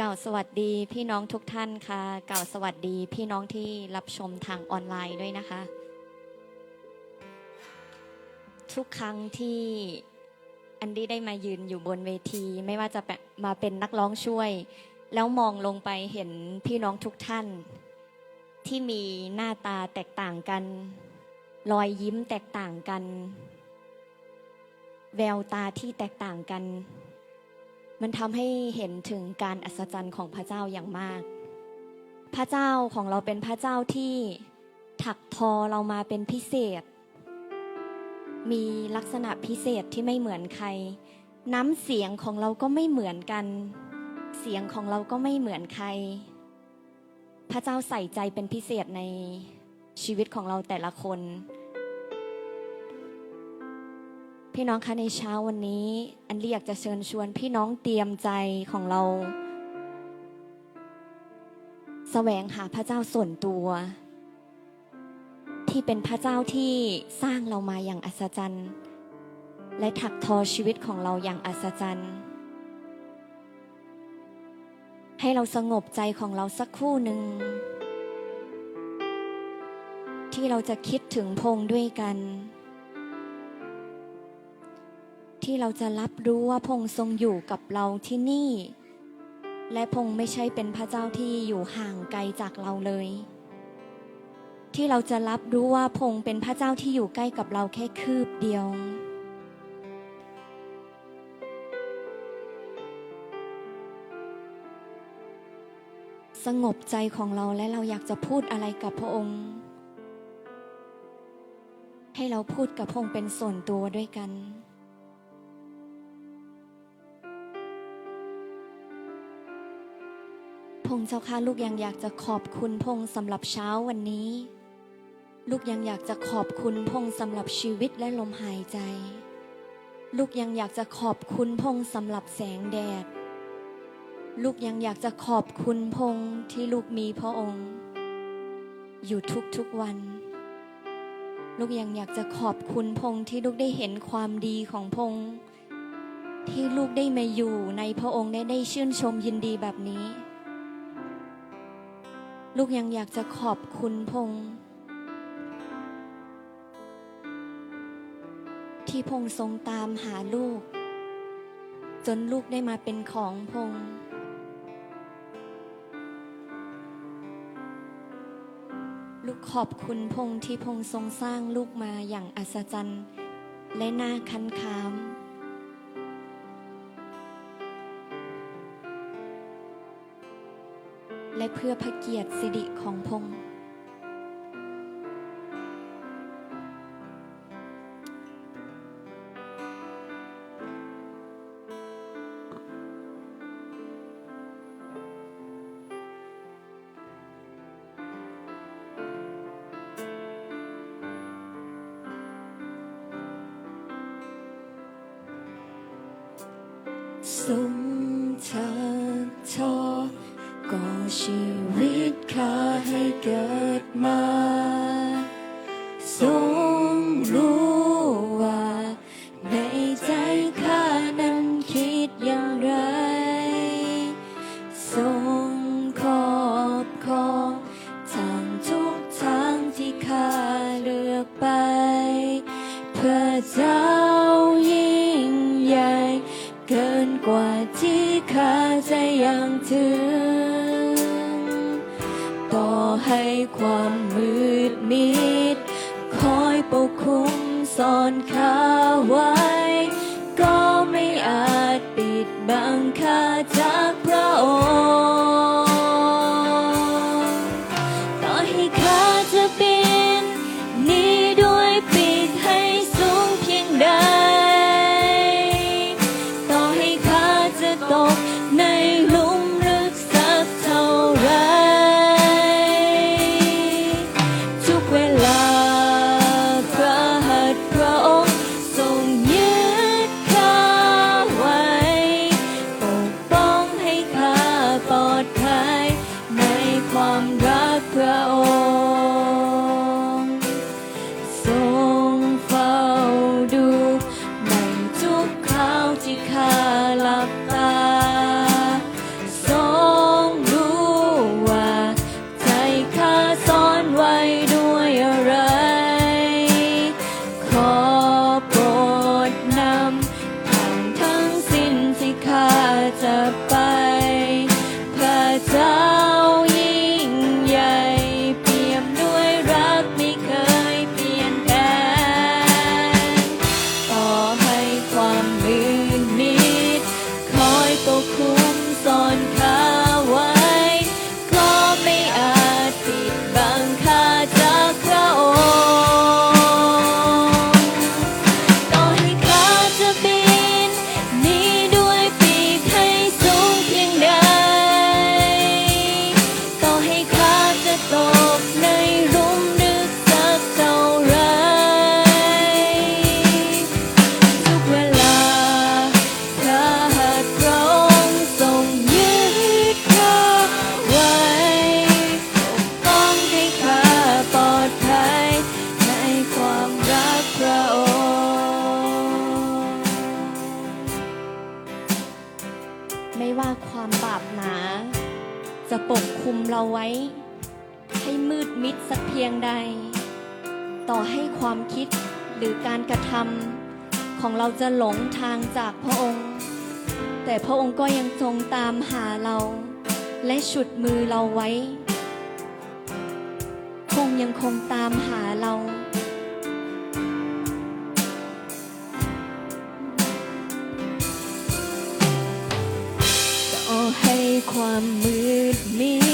กล่าวสวัสดีพี่น้องทุกท่านค่ะกล่าวสวัสดีพี่น้องที่รับชมทางออนไลน์ด้วยนะคะ ทุกครั้งที่อันดี้ได้มายืนอยู่บนเวทีไม่ว่าจะมาเป็นนักร้องช่วย แล้วมองลงไปเห็นพี่น้องทุกท่าน ที่มีหน้าตาแตกต่างกัน รอยยิ้มแตกต่างกัน แววตาที่แตกต่างกัน มันทำให้เห็นถึงการอัศจรรย์ของพระเจ้าอย่างมาก พระเจ้าของเราเป็นพระเจ้าที่ถักทอเรามาเป็นพิเศษ มีลักษณะพิเศษที่ไม่เหมือนใคร น้ำเสียงของเราก็ไม่เหมือนกัน เสียงของเราก็ไม่เหมือนใคร พระเจ้าใส่ใจเป็นพิเศษในชีวิตของเราแต่ละคน พี่น้องคะในเช้าวันนี้ อันเรียกจะเชิญชวนพี่น้องเตรียมใจของเราแสวงหาพระเจ้าส่วนตัว ที่เป็นพระเจ้าที่สร้างเรามาอย่างอัศจรรย์ และถักทอชีวิตของเราอย่างอัศจรรย์ ให้เราสงบใจของเราสักครู่หนึ่ง ที่เราจะคิดถึงพงด้วยกัน ที่เราจะรับรู้ว่าพงษ์ทรงอยู่กับเราที่นี่ และพงษ์ไม่ใช่เป็นพระเจ้าที่อยู่ห่างไกลจากเราเลย ที่เราจะรับรู้ว่าพงษ์เป็นพระเจ้าที่อยู่ใกล้กับเราแค่คืบเดียวสงบใจของเราและเราอยากจะพูดอะไรกับพระองค์ ให้เราพูดกับพระองค์เป็นส่วนตัวด้วยกัน พงษ์เจ้าค่ะลูกยังอยากจะขอบคุณพงษ์สำหรับเช้าวันนี้ ลูกยังอยากจะขอบคุณพงษ์สำหรับชีวิตและลมหายใจ ลูกยังอยากจะขอบคุณพงษ์สำหรับแสงแดด ลูกยังอยากจะขอบคุณพงษ์ที่ลูกมีพระองค์ อยู่ทุกๆวัน ลูกยังอยากจะขอบคุณพงษ์ที่ลูกได้เห็นความดีของพงษ์ที่ลูกได้มาอยู่ในพระองค์ได้ได้ชื่นชมยินดีแบบนี้ ลูกยังอยากจะขอบคุณพงษ์ที่พงษ์ทรงตามหาลูก จนลูกได้มาเป็นของพงษ์ลูกขอบคุณพงษ์ที่พงษ์ทรงสร้างลูกมาอย่างอัศจรรย์ และน่าคันคาม เพื่อพระเกียรติสิริของพงษ์ ก่อ ว้ให้มืดมิดสักเพียงใด ต่อให้ความคิดหรือการกระทำของเราจะหลงทางจากพระองค์ แต่พระองค์ก็ยังทรงตามหาเรา และฉุดมือเราไว้ คงยังคงตามหาเราต่อให้ความมืดมิด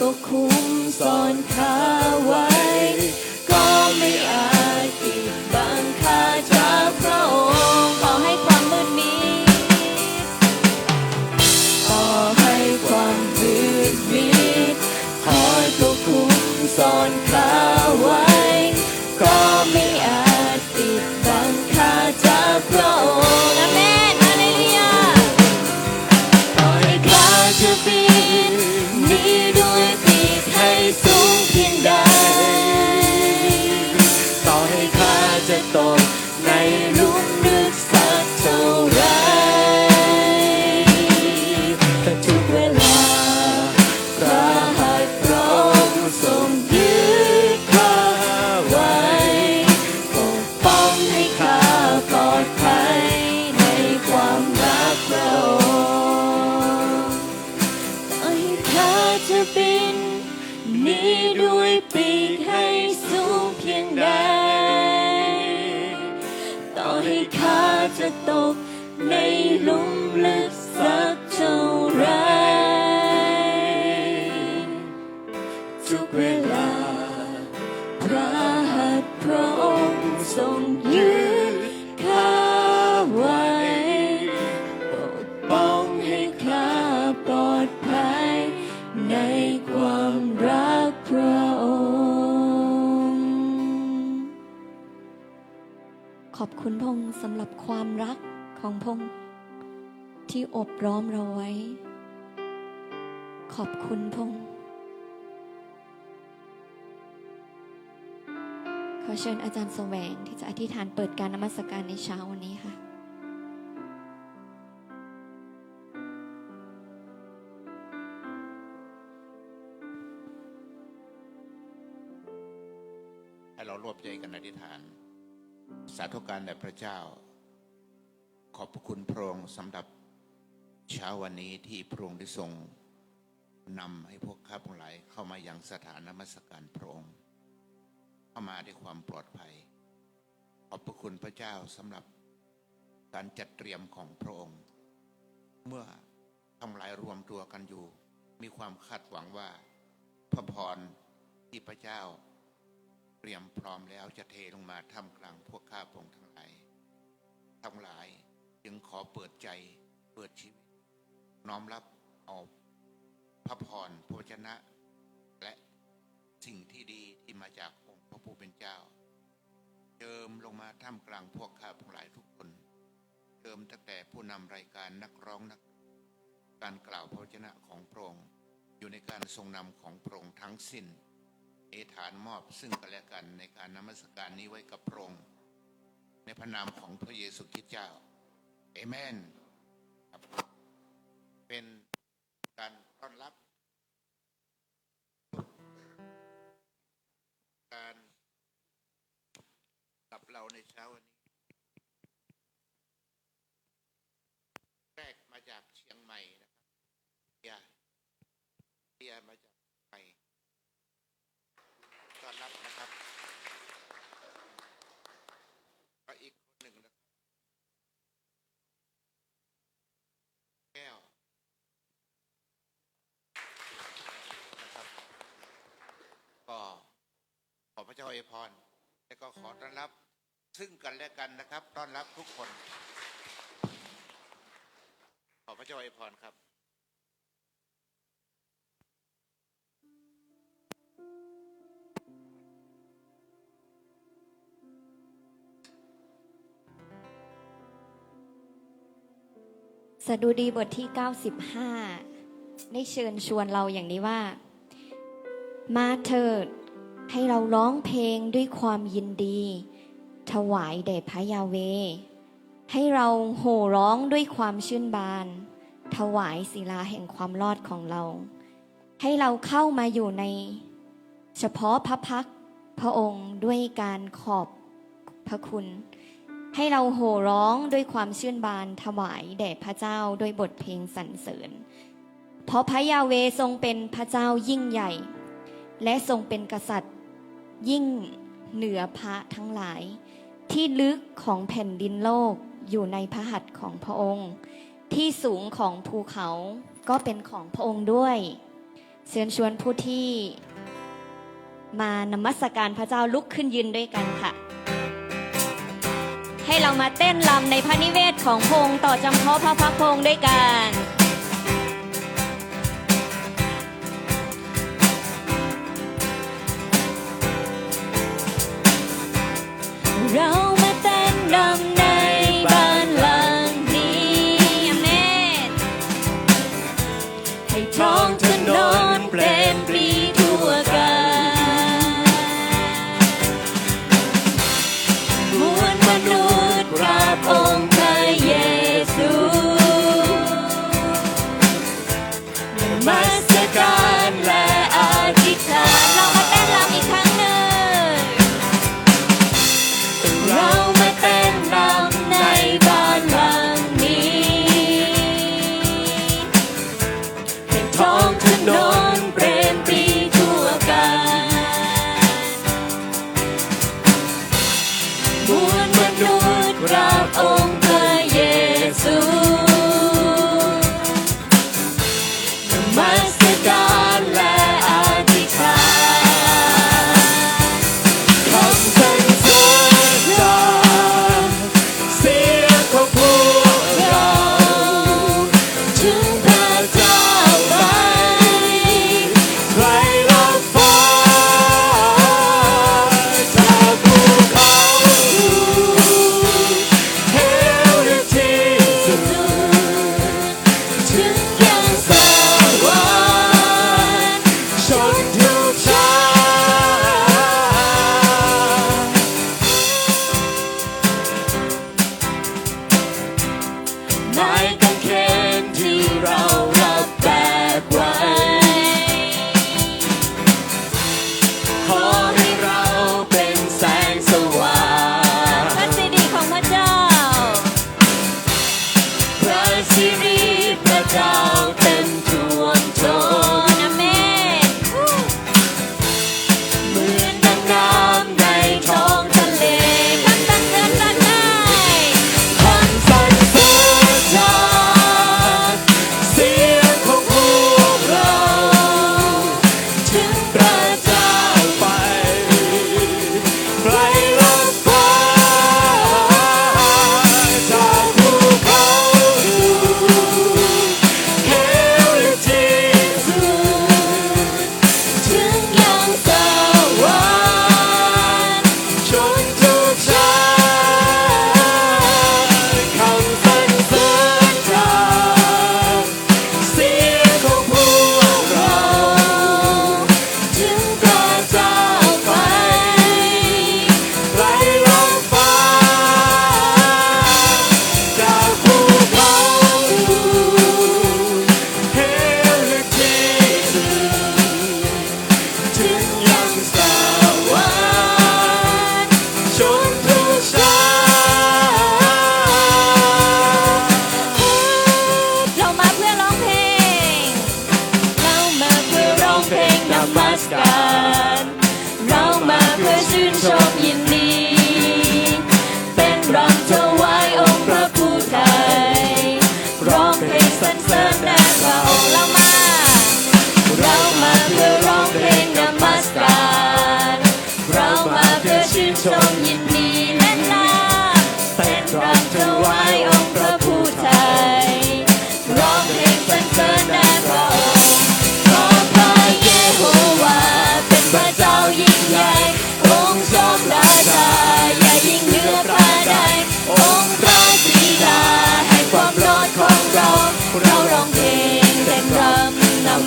กคุมซ่อนขาไว้ ของพงค์ที่อบร้อมเราไว้ ขอบคุณพงค์ขอเชิญอาจารย์แสวงที่จะอธิษฐานเปิดการนมัสการในเช้าวันนี้ค่ะให้เรารวบใจกันอธิษฐาน สาธุการแด่พระเจ้า ขอบพระคุณพระองค์สำหรับเช้าวันนี้ที่พระองค์ได้ทรงนำให้พวกข้าพงหลายเข้ามาอยังสถานนมัสการพระองค์ เข้ามาด้วยความปลอดภัย ขอบพระคุณพระเจ้าสำหรับการจัดเตรียมของพระองค์ เมื่อทั้งหลายรวมตัวกันอยู่ มีความคาดหวังว่าพระพรที่พระเจ้าเตรียมพร้อมแล้วจะเทลงมาท่ามกลางพวกข้าพงทั้งหลายทั้งหลาย จึงขอเปิดใจเปิดชีวิต น้อมรับเอาพระพรพระวจนะ และสิ่งที่ดีที่มาจากองค์พระผู้เป็นเจ้าเจิมลงมาท่ามกลางพวกข้าพงหลายทุกคนเจิมตั้งแต่ผู้นำรายการนักร้องนัก การกล่าวพระวจนะของพระองค์อยู่ในการทรงนำของพระองค์ทั้งสิ้น เอฐานมอบซึ่งกันและกันในการนมัสการนี้ไว้กับพระองค์ในพระนามของพระเยซูคริสต์เจ้า เอเมนครับเป็นการต้อนรับ การกับเราในเช้าวันนี้ แรกมาจากเชียงใหม่นะครับเดียเดียมาจากไป ต้อนรับนะครับก็อีกคนหนึ่งนะครับ แก้ว เจ้าอวยพร และก็ขอต้อนรับซึ่งกันและกันนะครับ ต้อนรับทุกคน ขอพระเจ้าอวยพรครับสดุดีบทที่ 95 ได้เชิญชวนเราอย่างนี้ว่า มาเถิด ให้เราร้องเพลงด้วยความยินดี ถวายแด่พระยาเว ให้เราโห่ร้องด้วยความชื่นบาน ถวายศิลาแห่งความรอดของเรา ให้เราเข้ามาอยู่ใน เฉพาะพระพักพระองค์ด้วยการขอบพระคุณ ให้เราโห่ร้องด้วยความชื่นบาน ถวายแด่พระเจ้าด้วยบทเพลงสรรเสริญ เพราะพระยาเวทรงเป็นพระเจ้ายิ่งใหญ่ และทรงเป็นกษัตริย์ ยิ่งเหนือพระทั้งหลาย ที่ลึกของแผ่นดินโลกอยู่ในพระหัตถ์ของพระองค์ ที่สูงของภูเขาก็เป็นของพระองค์ด้วยเชิญชวนผู้ที่มานมัสการพระเจ้าลุกขึ้นยืนด้วยกันค่ะ ให้เรามาเต้นรำในพระนิเวศของพระองค์ต่อจำเพาะพระพักพระองค์ด้วยกัน ม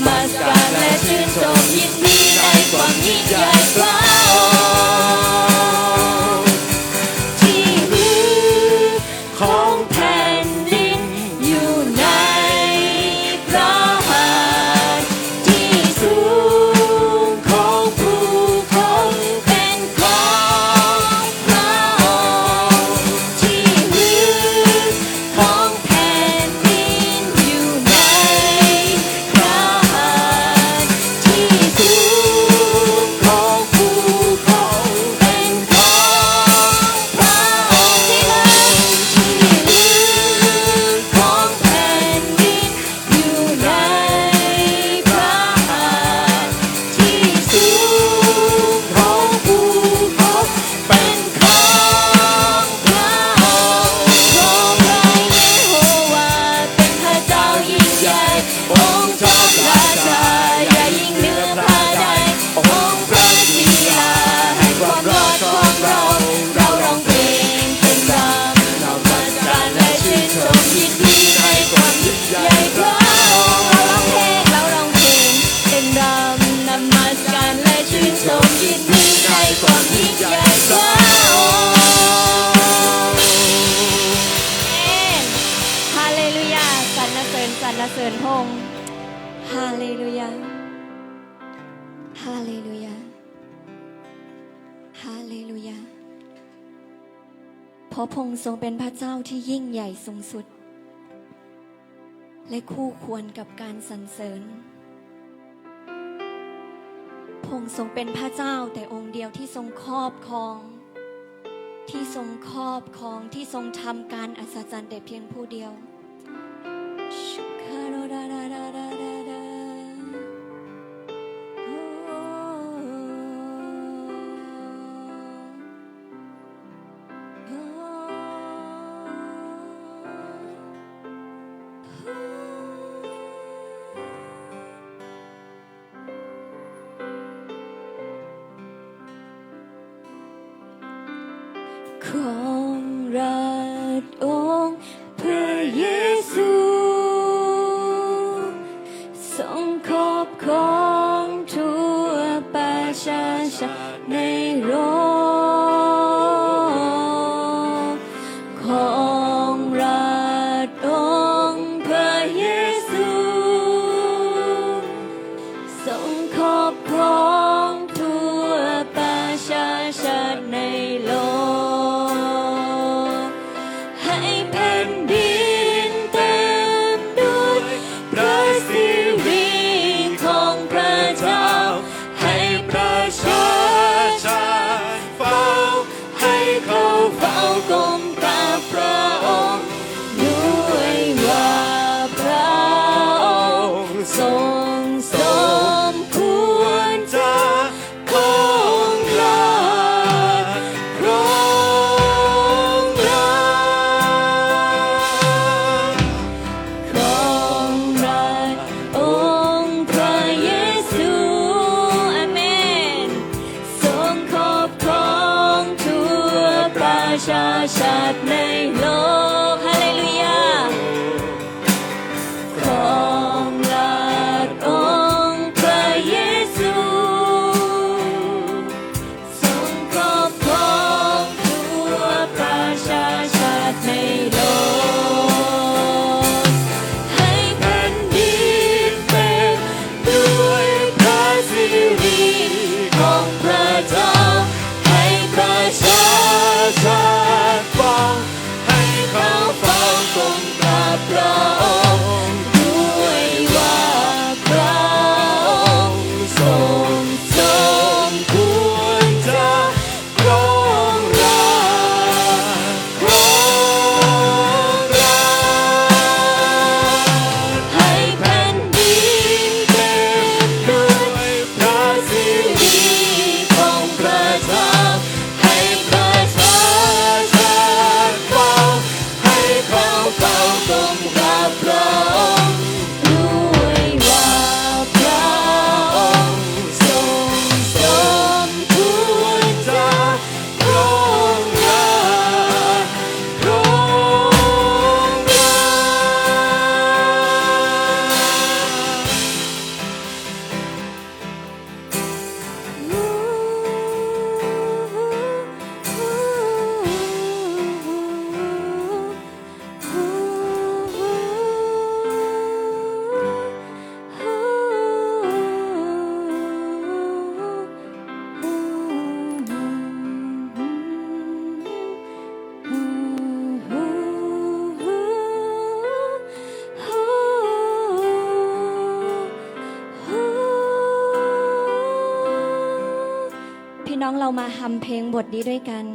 มาสการและชื่นชมยินดีในความยิ่งใหญ่ของค์ ลูยา ฮาเลลูยา ฮาเลลูยา เพราะพงทรงเป็นพระเจ้าที่ยิ่งใหญ่สูงสุด และคู่ควรกับการสรรเสริญ พงทรงเป็นพระเจ้าแต่องค์เดียวที่ทรงครอบครอง ที่ทรงครอบครองที่ทรงทำการอัศจรรย์แต่เพียงผู้เดียว้องเรามาทำเพลงบทนี้ด้วยกัน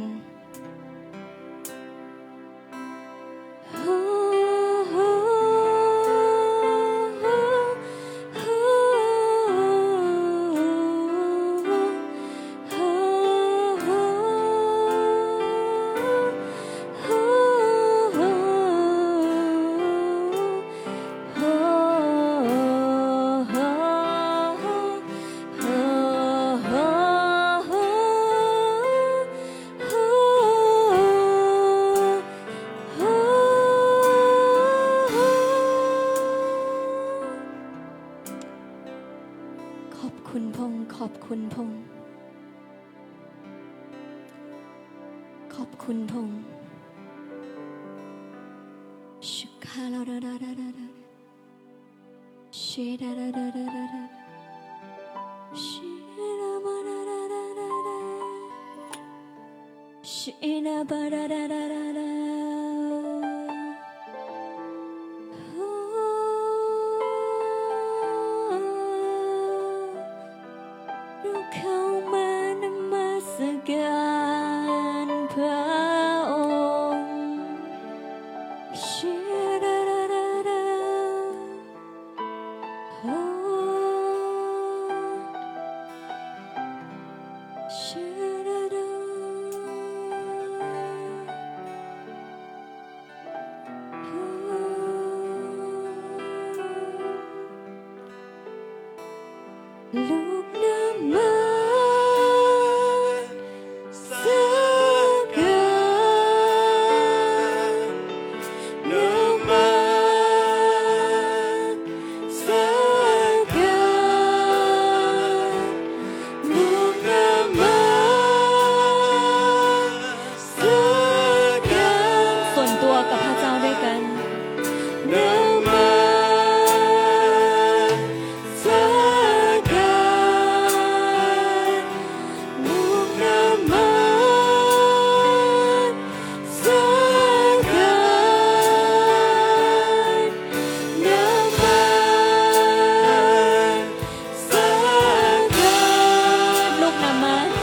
อบคุณพง ขอบคุณพงษ์ Mama.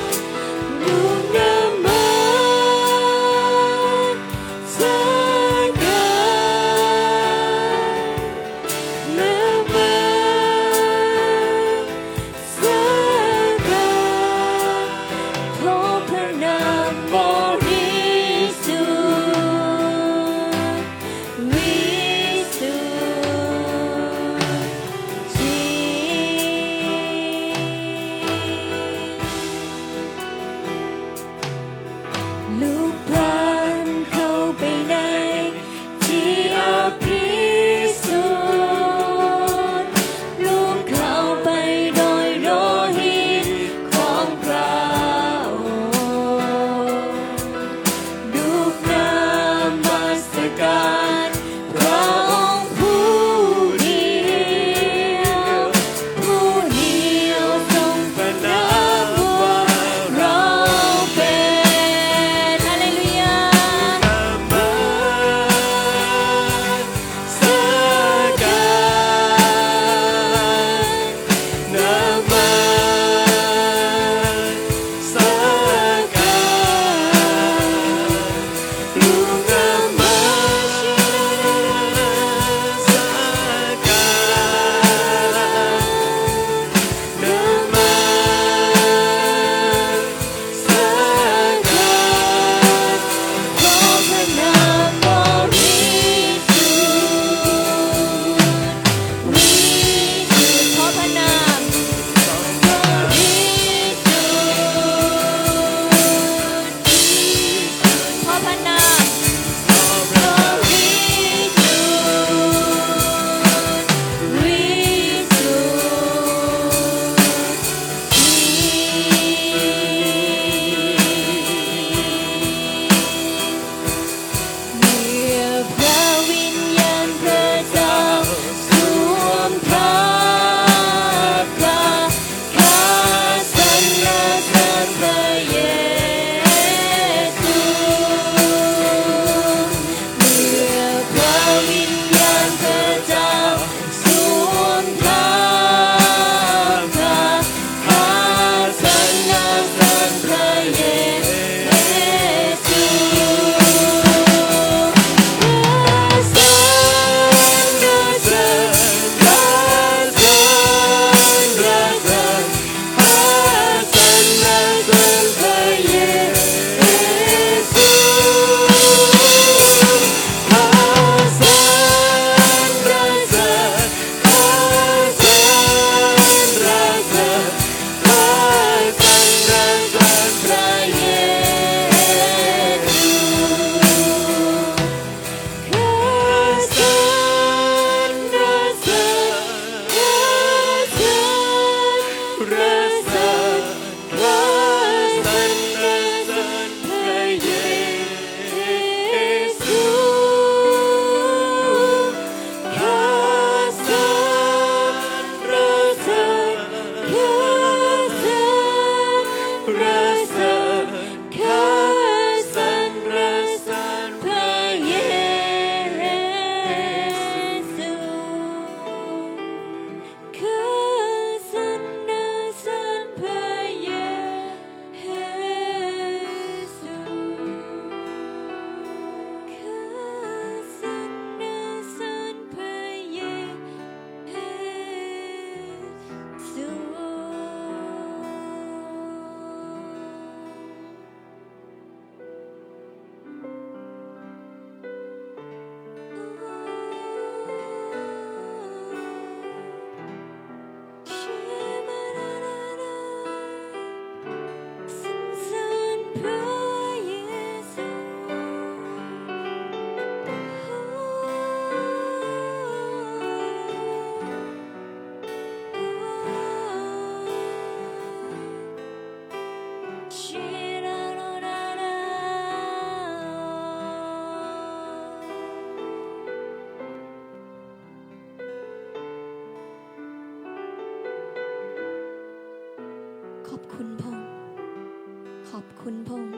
คุณพงษ์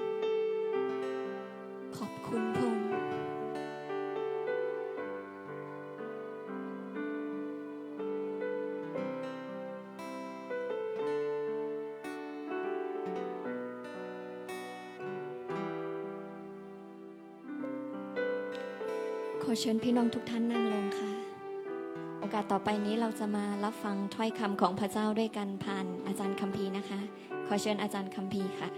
ขอบคุณพงษ์ขอเชิญพี่น้องทุกท่านนั่งลงค่ะ โอกาสต่อไปนี้เราจะมารับฟังถ้อยคำของพระเจ้าด้วยกันผ่านอาจารย์คัมภีร์นะคะ ขอเชิญอาจารย์คัมภีร์ค่ะ